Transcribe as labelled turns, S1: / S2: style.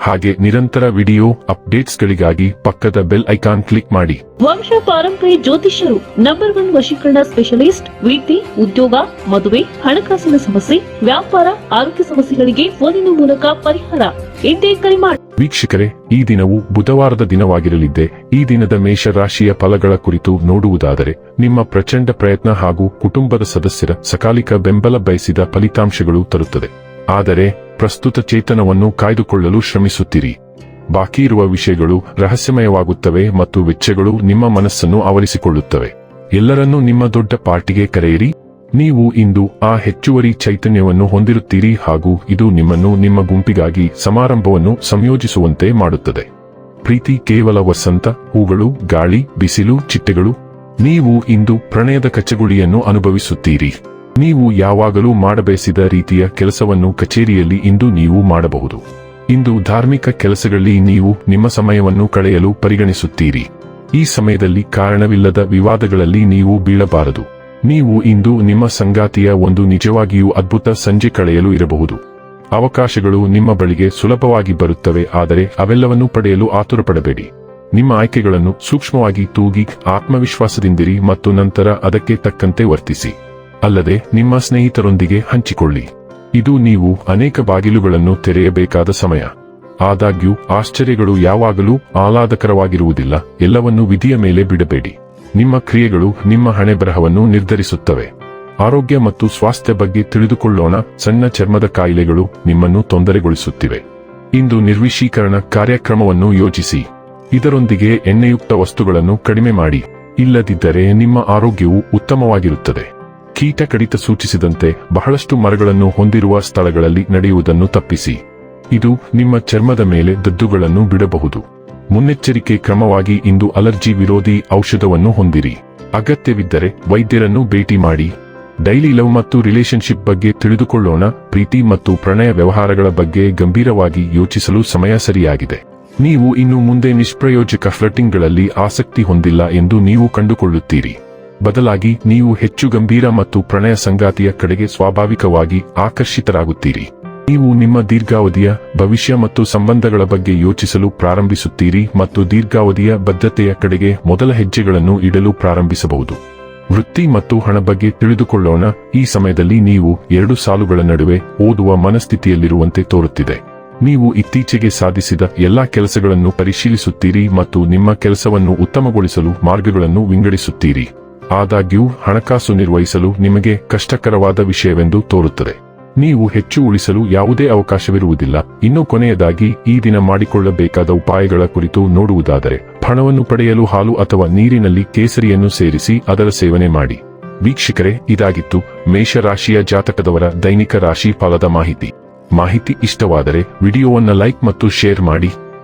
S1: ಹಾಗೆ ನಿರಂತರ ವಿಡಿಯೋ ಅಪ್ಡೇಟ್ಸ್ಗಳಿಗಾಗಿ ಪಕ್ಕದ ಬೆಲ್ ಐಕಾನ್ ಕ್ಲಿಕ್ ಮಾಡಿ.
S2: ವಂಶ ಪಾರಂಪರಿ ಜ್ಯೋತಿಷ್ಯರು ನಂಬರ್ ಒನ್ ವಶೀಕರಣ ಸ್ಪೆಷಲಿಸ್ಟ್ ವೃತ್ತಿ ಉದ್ಯೋಗ ಮದುವೆ ಹಣಕಾಸಿನ ಸಮಸ್ಯೆ ವ್ಯಾಪಾರ ಆರೋಗ್ಯ ಸಮಸ್ಯೆಗಳಿಗೆ ಫೋನಿನ ಮೂಲಕ ಪರಿಹಾರ. ಎಂದೇ ಕರೆ ಮಾಡಿ
S1: ವೀಕ್ಷಕರೇ ಈ ದಿನವು ಬುಧವಾರದ ದಿನವಾಗಿರಲಿದ್ದೆ ಈ ದಿನದ ಮೇಷ ರಾಶಿಯ ಫಲಗಳ ಕುರಿತು ನೋಡುವುದಾದರೆ ನಿಮ್ಮ ಪ್ರಚಂಡ ಪ್ರಯತ್ನ ಹಾಗೂ ಕುಟುಂಬದ ಸದಸ್ಯರ ಸಕಾಲಿಕ ಬೆಂಬಲ ಬಯಸಿದ ಫಲಿತಾಂಶಗಳು ತರುತ್ತದೆ. ಆದರೆ ಪ್ರಸ್ತುತ ಚೇತನವನ್ನು ಕಾಯ್ದುಕೊಳ್ಳಲು ಶ್ರಮಿಸುತ್ತೀರಿ. ಬಾಕಿ ಇರುವ ವಿಷಯಗಳು ರಹಸ್ಯಮಯವಾಗುತ್ತವೆ ಮತ್ತು ವೆಚ್ಚಗಳು ನಿಮ್ಮ ಮನಸ್ಸನ್ನು ಆವರಿಸಿಕೊಳ್ಳುತ್ತವೆ. ಎಲ್ಲರನ್ನೂ ನಿಮ್ಮ ದೊಡ್ಡ ಪಾರ್ಟಿಗೆ ಕರೆಯಿರಿ. ನೀವು ಇಂದು ಆ ಹೆಚ್ಚುವರಿ ಚೈತನ್ಯವನ್ನು ಹೊಂದಿರುತ್ತೀರಿ ಹಾಗೂ ಇದು ನಿಮ್ಮನ್ನು ನಿಮ್ಮ ಗುಂಪಿಗಾಗಿ ಸಮಾರಂಭವನ್ನು ಸಂಯೋಜಿಸುವಂತೆ ಮಾಡುತ್ತದೆ. ಪ್ರೀತಿ ಕೇವಲ ವಸಂತ, ಹೂಗಳು, ಗಾಳಿ, ಬಿಸಿಲು, ಚಿಟ್ಟೆಗಳು. ನೀವು ಇಂದು ಪ್ರಣಯದ ಕಚಗುಳಿಯನ್ನು ಅನುಭವಿಸುತ್ತೀರಿ. ನೀವು ಯಾವಾಗಲೂ ಮಾಡಬಯಸಿದ ರೀತಿಯ ಕೆಲಸವನ್ನು ಕಚೇರಿಯಲ್ಲಿ ಇಂದು ನೀವು ಮಾಡಬಹುದು. ಇಂದು ಧಾರ್ಮಿಕ ಕೆಲಸಗಳಲ್ಲಿ ನೀವು ನಿಮ್ಮ ಸಮಯವನ್ನು ಕಳೆಯಲು ಪರಿಗಣಿಸುತ್ತೀರಿ. ಈ ಸಮಯದಲ್ಲಿ ಕಾರಣವಿಲ್ಲದ ವಿವಾದಗಳಲ್ಲಿ ನೀವು ಬೀಳಬಾರದು. ನೀವು ಇಂದು ನಿಮ್ಮ ಸಂಗಾತಿಯ ಒಂದು ನಿಜವಾಗಿಯೂ ಅದ್ಭುತ ಸಂಜೆ ಕಳೆಯಲು ಇರಬಹುದು. ಅವಕಾಶಗಳು ನಿಮ್ಮ ಬಳಿಗೆ ಸುಲಭವಾಗಿ ಬರುತ್ತವೆ, ಆದರೆ ಅವೆಲ್ಲವನ್ನೂ ಪಡೆಯಲು ಆತುರಪಡಬೇಡಿ. ನಿಮ್ಮ ಆಯ್ಕೆಗಳನ್ನು ಸೂಕ್ಷ್ಮವಾಗಿ ತೂಗಿ ಆತ್ಮವಿಶ್ವಾಸದಿಂದಿರಿ ಮತ್ತು ನಂತರ ಅದಕ್ಕೆ ತಕ್ಕಂತೆ ವರ್ತಿಸಿ. ಅಲ್ಲದೆ ನಿಮ್ಮ ಸ್ನೇಹಿತರೊಂದಿಗೆ ಹಂಚಿಕೊಳ್ಳಿ. ಇದು ನೀವು ಅನೇಕ ಬಾಗಿಲುಗಳನ್ನು ತೆರೆಯಬೇಕಾದ ಸಮಯ. ಆದಾಗ್ಯೂ, ಆಶ್ಚರ್ಯಗಳು ಯಾವಾಗಲೂ ಆಹ್ಲಾದಕರವಾಗಿರುವುದಿಲ್ಲ. ಎಲ್ಲವನ್ನೂ ವಿಧಿಯ ಮೇಲೆ ಬಿಡಬೇಡಿ. ನಿಮ್ಮ ಕ್ರಿಯೆಗಳು ನಿಮ್ಮ ಹಣೆಬರಹವನ್ನು ನಿರ್ಧರಿಸುತ್ತವೆ. ಆರೋಗ್ಯ ಮತ್ತು ಸ್ವಾಸ್ಥ್ಯ ಬಗ್ಗೆ ತಿಳಿದುಕೊಳ್ಳೋಣ. ಸಣ್ಣ ಚರ್ಮದ ಕಾಯಿಲೆಗಳು ನಿಮ್ಮನ್ನು ತೊಂದರೆಗೊಳಿಸುತ್ತಿವೆ. ಇಂದು ನಿರ್ವಿಶೀಕರಣ ಕಾರ್ಯಕ್ರಮವನ್ನು ಯೋಜಿಸಿ. ಇದರೊಂದಿಗೆ ಎಣ್ಣೆಯುಕ್ತ ವಸ್ತುಗಳನ್ನು ಕಡಿಮೆ ಮಾಡಿ. ಇಲ್ಲದಿದ್ದರೆ ನಿಮ್ಮ ಆರೋಗ್ಯವು ಉತ್ತಮವಾಗಿರುತ್ತದೆ. ಕೀಟ ಕಡಿತ ಸೂಚಿಸಿದಂತೆ ಬಹಳಷ್ಟು ಮರಗಳನ್ನು ಹೊಂದಿರುವ ಸ್ಥಳಗಳಲ್ಲಿ ನಡೆಯುವುದನ್ನು ತಪ್ಪಿಸಿ. ಇದು ನಿಮ್ಮ ಚರ್ಮದ ಮೇಲೆ ದದ್ದುಗಳನ್ನು ಬಿಡಬಹುದು. ಮುನ್ನೆಚ್ಚರಿಕೆ ಕ್ರಮವಾಗಿ ಇಂದು ಅಲರ್ಜಿ ವಿರೋಧಿ ಔಷಧವನ್ನು ಹೊಂದಿರಿ. ಅಗತ್ಯವಿದ್ದರೆ ವೈದ್ಯರನ್ನು ಭೇಟಿ ಮಾಡಿ. ಡೈಲಿ ಲವ್ ಮತ್ತು ರಿಲೇಶನ್ಶಿಪ್ ಬಗ್ಗೆ ತಿಳಿದುಕೊಳ್ಳೋಣ. ಪ್ರೀತಿ ಮತ್ತು ಪ್ರಣಯ ವ್ಯವಹಾರಗಳ ಬಗ್ಗೆ ಗಂಭೀರವಾಗಿ ಯೋಚಿಸಲು ಸಮಯ ಸರಿಯಾಗಿದೆ. ನೀವು ಇನ್ನು ಮುಂದೆ ನಿಷ್ಪ್ರಯೋಜಕ ಫ್ಲಟಿಂಗ್ಗಳಲ್ಲಿ ಆಸಕ್ತಿ ಹೊಂದಿಲ್ಲ ಎಂದು ನೀವು ಕಂಡುಕೊಳ್ಳುತ್ತೀರಿ. ಬದಲಾಗಿ ನೀವು ಹೆಚ್ಚು ಗಂಭೀರ ಮತ್ತು ಪ್ರಣಯ ಸಂಗಾತಿಯ ಕಡೆಗೆ ಸ್ವಾಭಾವಿಕವಾಗಿ ಆಕರ್ಷಿತರಾಗುತ್ತೀರಿ. ನೀವು ನಿಮ್ಮ ದೀರ್ಘಾವಧಿಯ ಭವಿಷ್ಯ ಮತ್ತು ಸಂಬಂಧಗಳ ಬಗ್ಗೆ ಯೋಚಿಸಲು ಪ್ರಾರಂಭಿಸುತ್ತೀರಿ ಮತ್ತು ದೀರ್ಘಾವಧಿಯ ಬದ್ಧತೆಯ ಕಡೆಗೆ ಮೊದಲ ಹೆಜ್ಜೆಗಳನ್ನು ಇಡಲು ಪ್ರಾರಂಭಿಸಬಹುದು. ವೃತ್ತಿ ಮತ್ತು ಹಣ ಬಗ್ಗೆ ತಿಳಿದುಕೊಳ್ಳೋಣ. ಈ ಸಮಯದಲ್ಲಿ ನೀವು ಎರಡು ಸಾಲುಗಳ ನಡುವೆ ಓದುವ ಮನಸ್ಥಿತಿಯಲ್ಲಿರುವಂತೆ ತೋರುತ್ತಿದೆ. ನೀವು ಇತ್ತೀಚೆಗೆ ಸಾಧಿಸಿದ ಎಲ್ಲಾ ಕೆಲಸಗಳನ್ನು ಪರಿಶೀಲಿಸುತ್ತೀರಿ ಮತ್ತು ನಿಮ್ಮ ಕೆಲಸವನ್ನು ಉತ್ತಮಗೊಳಿಸಲು ಮಾರ್ಗಗಳನ್ನು ವಿಂಗಡಿಸುತ್ತೀರಿ. ಆದಾಗ್ಯೂ ಹಣಕಾಸು ನಿರ್ವಹಿಸಲು ನಿಮಗೆ ಕಷ್ಟಕರವಾದ ವಿಷಯವೆಂದು ತೋರುತ್ತದೆ. ನೀವು ಹೆಚ್ಚು ಉಳಿಸಲು ಯಾವುದೇ ಅವಕಾಶವಿರುವುದಿಲ್ಲ. ಇನ್ನು ಕೊನೆಯದಾಗಿ, ಈ ದಿನ ಮಾಡಿಕೊಳ್ಳಬೇಕಾದ ಉಪಾಯಗಳ ಕುರಿತು ನೋಡುವುದಾದರೆ, ಹಣವನ್ನು ಪಡೆಯಲು ಹಾಲು ಅಥವಾ ನೀರಿನಲ್ಲಿ ಕೇಸರಿಯನ್ನು ಸೇರಿಸಿ ಅದರ ಸೇವನೆ ಮಾಡಿ. ವೀಕ್ಷಕರೇ, ಇದಾಗಿತ್ತು ಮೇಷರಾಶಿಯ ಜಾತಕದವರ ದೈನಿಕ ರಾಶಿ ಫಲದ ಮಾಹಿತಿ. ಮಾಹಿತಿ ಇಷ್ಟವಾದರೆ ವಿಡಿಯೋವನ್ನು ಲೈಕ್ ಮತ್ತು ಶೇರ್ ಮಾಡಿ.